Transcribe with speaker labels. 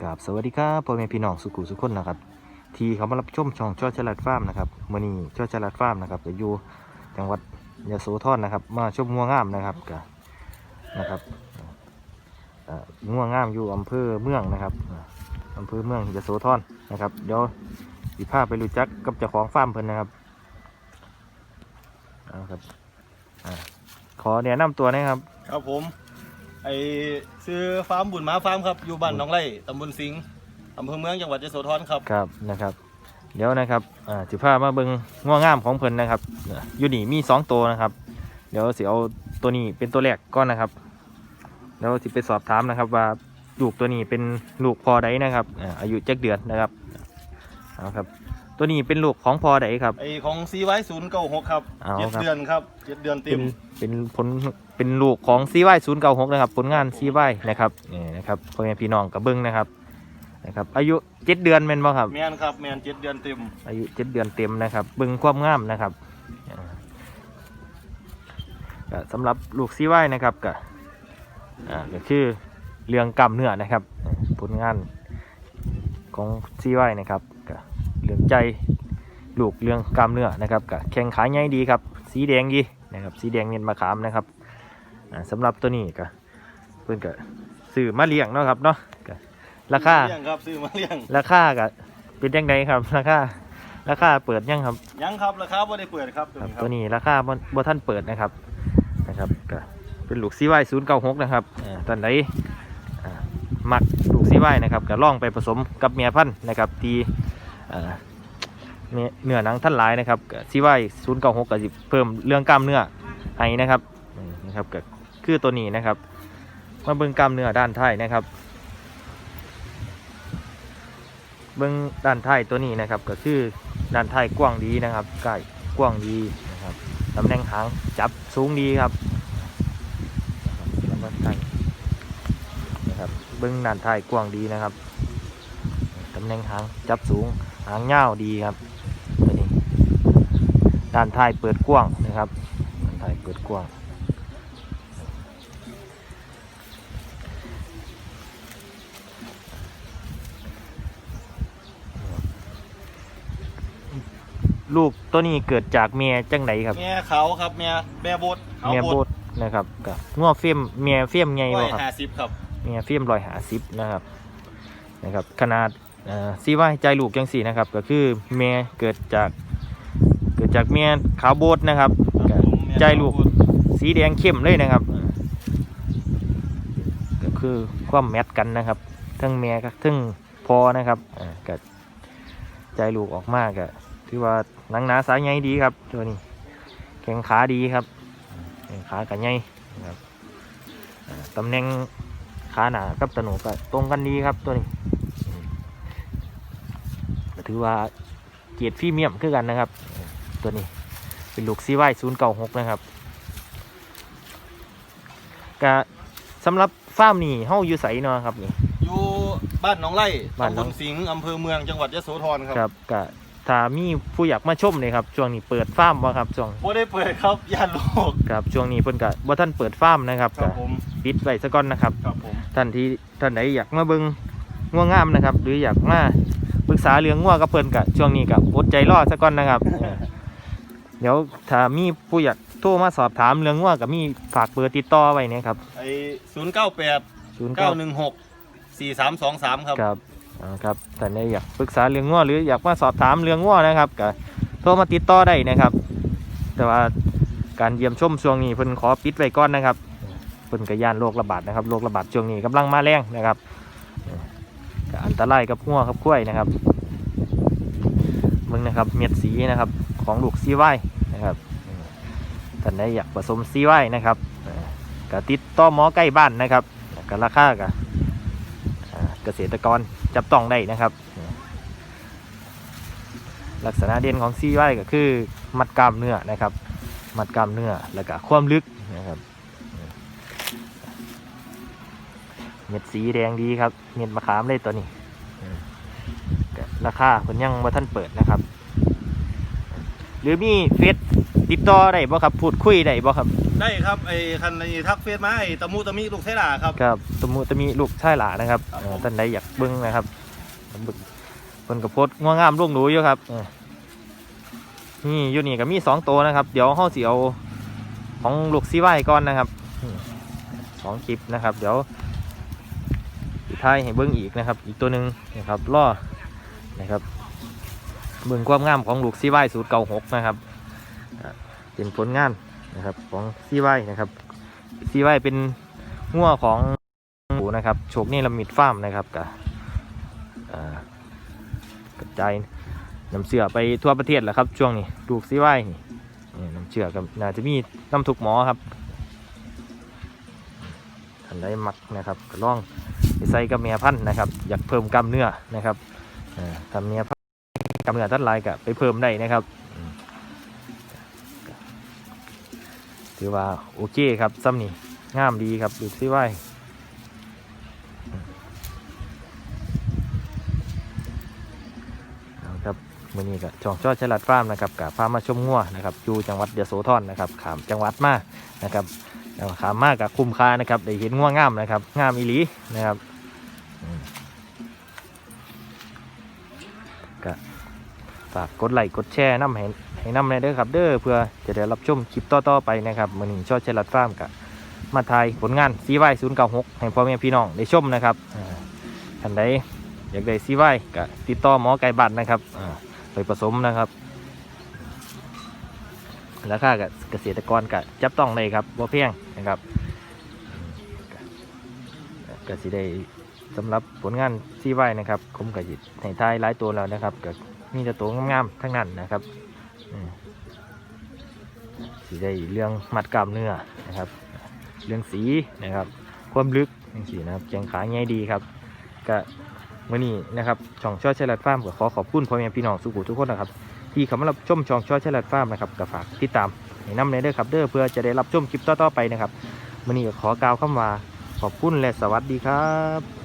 Speaker 1: กับสวัสดีครับพ่อแม่พี่น้องสุขุสุขคนนะครับ ที่เขามารับชมช่องช่อฉลาดฟาร์มนะครับมื่อนี้ช่อฉลาดฟาร์มนะครับจะอยู่จังหวัดยะโสธรนะครับ มาชมงัวงามนะครับกนะครับเอ่องัวงามอยู่อำเภอเมืองนะครับอ่าอำเภอเมืองยะโสธรนะครับเดี๋ยวสิพาไปรู้จักกับเจ้าของฟาร์มเพิ่นนะครับเอาครับอขอแนะนำตัวนะครับ
Speaker 2: ครับผม ไอซื้อฟาร์มบุญมาฟาร์มครับ อยู่บ้านหนองไร่ตำบลสิงห์อำเภอเมืองจังหวัดยโสธรครับ
Speaker 1: ครับนะครับ เดี๋ยวนะครับอ่าจิพามาเบิงง่วงงามของเพิ่นนะครับอยู่นี่มีสองตัวนะครับ เดี๋ยวสิเอาตัวนี้เป็นตัวแรกก่อนนะครับแล้วสิไปสอบถามนะครับ ว่าลูกตัวนี้เป็นลูกพอใดนะครับอาอายุจักเดือนนะครับเอาครับ ตัวนี้เป็นลูกของพอใดครับ
Speaker 2: ไอของซีไว้ศูนย์เก้าหกครับ
Speaker 1: เอา
Speaker 2: เจ็ด
Speaker 1: ครับ
Speaker 2: เดือนครับเจ็ดเดือนเต็
Speaker 1: เป็น
Speaker 2: ม
Speaker 1: เป็นผลเป็นลูกของซีไวศูนย์เก้าหกนะครับ ผลงานซีไวนะครับนี่นะครับพ่อแม่พี่น้องกับเบิ้งนะครับนะครับ อายุเจ็ดเดือนเป็นบ่ครับ
Speaker 2: แมนครับแมนเจ็ดเดือนเต็ม
Speaker 1: อายุเจ็ดเดือนเต็มนะครับเบึงความงามนะครับอ่าก็สำหรับลูกซีไว้นะครับก็อ่าก็คือเรื่องกล้ามเนื้อนะครับอ่าผลงานของซีไว้นะครับก็เรื่องใจลูกเรื่องกล้ามเนื้อนะครับก็แข้งขาใหญ่ดีครับ สีแดงดีนะครับสีแดงเนียนมะขามนะครับอ่าสำหรับตัวนี้ก็เพื่อนก็ซื้อมาเลี้ยงเนาะครับเนาะก็ราคา
Speaker 2: เลี้ยงครับซื้อมาเลี้ยง
Speaker 1: ราคาก็เป็นยังไงครับราคาราคาเปิดยังครับ
Speaker 2: ยังครับราคาไม่ได้เปิดครับตัว
Speaker 1: ครับ
Speaker 2: นี้ค
Speaker 1: ตัว
Speaker 2: รับ
Speaker 1: นี้ราคาบ่บ่ท่านเปิดนะครับนะครับก็เป็นลูกซีไวศูนย์เก้าหกนะครับอ่าตอนไหนอ่ามักลูกซีไวนะครับก็ล่องไปผสมกับเมียพันธุ์นะครับ ที่อ่า เนื้อหนังท่านหลายนะครับซีไวศูนย์เก้าหกก็สิเพิ่มเรื่องกล้ามเนื้อให้นะครับนะครับก็คือตัวนี้นะครับ มาเบิ่งกล้ามเนื้อด้านท้ายนะครับ เบื้องด้านท้ายตัวนี้นะครับ ก็คือด้านท้ายกว้างดีนะครับใกล้กว้างดีนะครับตำแหน่งหางจับสูงดีครับนะครับด้านท้ายนะครับ เบื้องด้านท้ายกว้างดีนะครับตำแหน่งหางจับสูง หางยาวดีครับตัวนี้ด้านท้ายเปิดกว้างนะครับด้านท้ายเปิดกว้างลูกตัวนี้เกิดจากเมียจังไหนครับ
Speaker 2: แม่เขาครับแม่แม่บดเขา
Speaker 1: เมีย
Speaker 2: บ
Speaker 1: โบ
Speaker 2: ด
Speaker 1: ดนะครับกับง้อเฟียมเมียเฟียมไง
Speaker 2: ร้อ
Speaker 1: บ่
Speaker 2: ย
Speaker 1: ครับ
Speaker 2: ห้าสิบครับ
Speaker 1: เมียเฟียมรอยหาซิปนะครับนะครับ ขนาด ซีว่าใจลูกจังสี่นะครับ ก็คือเมียเกิดจากเกิดจากเมียขาวโบดนะครับใจลูกสีแดงเข้มเลยนะครับ ก็คือความแมทกันนะครับทั้งเมียกับทั้งพอนะครับก็ใจลูกออกมากก็ถือว่าหนังหนาสายใยดีครับตัวนี้แข้งขาดีครับแข้งขากันใหญ่นะครับตำแหน่งขาหนากับตะหนกก็ตรงกันดีครับตัวนี้ ถือว่าเกียรติพรีเมียมคือกันนะครับ ตัวนี้เป็นลูกซีไวศูนย์เก้าหกนะครับก็สำหรับฟาร์มนี่เฮาอยู่ไสเนาะครับนี่
Speaker 2: อยู่บ้านหนองไร่
Speaker 1: บ้านหน
Speaker 2: ตำ
Speaker 1: อบง
Speaker 2: ลสิงห์อำเภอเมืองจังหวัดยโสธรครับ
Speaker 1: ครับก็ถ้ามีผู้อยากมาชมเลยครับช่วงนี้เปิดฟาร์มบ่ครับช่วง
Speaker 2: ไม่ได้เปิดครับย่านโลก
Speaker 1: ครับช่วงนี้เพิ่นก็บ่ท่านเปิดฟาร์มนะครับ
Speaker 2: ครั
Speaker 1: ก็
Speaker 2: บผม
Speaker 1: ปิดไว้ซะก่อนนะครับ
Speaker 2: ครับผม
Speaker 1: ท่านที่ท่านไหนอยากมาเบิ่งง่วงงามนะครับ หรืออยากมา ปรึกษาเรื่องง่วงกับเพิ่นกับช่วงนี้กับอดใจรอซะก่อนนะครับเออเดี๋ยวถ้ามีผู้อยากโทรมาสอบถามเรื่องง่วงกับมีฝากเบอร์ติดต่อไว้เนะครับ
Speaker 2: ไอศูนย์เก้าแปด
Speaker 1: ศูนย์
Speaker 2: เก้าหนึ่งหกสี่สามสองสามครับ
Speaker 1: ครับอ่าครับท่านใดอยากปรึกษาเรื่องง่วงหรืออยากมาสอบถามเรื่องง่วงนะครับก็โทรมาติดต่อได้นะครับ แต่ว่าการเยี่ยมชมช่วงนี้เพิ่นขอปิดไว้ก่อนนะครับเพิ่นก็ย่านโรคระบาดนะครับโรคระบาดช่วงนี้กำลังมาแรงนะครับก็ อันตรายกับหัวกับกล้วยนะครับมึงนะครับเม็ดสีนะครับของลูกซีไว้นะครับท่านใดอยากผสมซีไว้นะครับกติดต่อหมอใกล้บ้านนะครับก็ราคาก็อ่าเกษตรกรจับต้องได้นะครับ ลักษณะเด่นของซีไว้ก็คือมัดกล้ามเนื้อนะครับ มัดกล้ามเนื้อแล้วก็ความลึกนะครับเม็ดสีแดงดีครับ เม็ดมะขามเลยตัวนี้ ราคาเพิ่นยังบ่ท่านเปิดนะครับ หรือมีเฟซติดต่อได้บ่ครับ พูดคุยได้บ่ครับ
Speaker 2: ได้ครับไอ้คันนี้ทักเฟซมาไอ้ตะมูตะมิลูกเทล่าครับ
Speaker 1: ครับสมมุติจะมีลูกชายหลานะครับ
Speaker 2: ครับ
Speaker 1: เอ่อท่านใดอยากเบิ่งนะครับเบิ่งเพิ่นก็โพสต์งวงามลงหนูอยู่ครับเออนี่อยู่นี่ก็มีสองตัวนะครับ เดี๋ยวเฮาสิเอาของลูกซีไว้ก่อนนะครับอืมสองคลิปนะครับ เดี๋ยวสุดท้ายให้เบิ่งอีกนะครับ อีกตัวหนึ่งนะครับล่อ นะครับเบิ่งความงามของลูกซีไว้สูตรเก่าหกนะครับเป็นผลงานนะครับของซีไว้นะครับซีไว้เป็นงัวของหมูนะครับโชคนี่ละมิดฟาร์มนะครับกับกระจายน้ำเชื่อไปทั่วประเทศแหละครับ ช่วงนี้ลูกซีไว้นี่นี่น้ำเชื่อกับน่าจะมีน้ำทุกหมอครับท่านใดมักนะครับก็ลองไปใส่กับเมียพันธุ์นะครับ อยากเพิ่มกล้ามเนื้อนะครับ ทำเมียพันธุ์กล้ามเนื้อทัดลายกับไปเพิ่มได้นะครับถือว่าโอเคครับซ้ำนี่งามดีครับดูซิไว้เอาครับมื่อนี้ก็ช่องช่อฉลาดฟาร์มนะครับกับฟาร์มมาชมงัวนะครับอยู่จังหวัดยโสธรนะครับขามจังหวัดมานะครับขามมากกับคุ้มค่านะครับได้เห็นงัวงามนะครับงามอีหลีนะครับ ฝากกดไลค์กดแชร์น้ำให้ให้น้ำในเด้อครับ เด้อเพื่อจะได้รับชมคลิปต่อๆไปนะครับมื่อนี้ช่อฉลาดฟาร์มกับมาถ่ายผลงานซีไวศูนย์เก้าหกให้พ่อแม่พี่น้องได้ชมนะครับอ่าท่านใดอยากได้ซีไวก็ติดต่อหมอไก่บัตรนะครับไปผสมนะครับราคากับเกษตรกรก็จับต้องเลยครับว่าเพียงนะครับก็สิได้สำหรับผลงานซีไวนะครับ ผมก็จิให้ทายหลายตัวแล้วนะครับก็ มีแต่ตัวงามๆทั้งนั้นนะครับสิได้เรื่องมัดกล้ามเนื้อนะครับ เรื่องสีนะครับ ความลึกนี่สีนะครับแขงขาง่ายดีครับก็มื่อนี้นะครับช่องช่อฉลาดฟาร์มก็ขอขอบคุณพ่อแม่พี่น้องสุขุทุกคนนะครับ ที่เข้ามารับชมช่องช่อฉลาดฟาร์มนะครับก็ฝากติดตามให้น้ำในเด้อครับเด้อเพื่อจะได้รับชมคลิปต่อๆไปนะครับมื่อนี้ก็ขอกล่าวคำว่าขอบคุณและสวัสดีครับ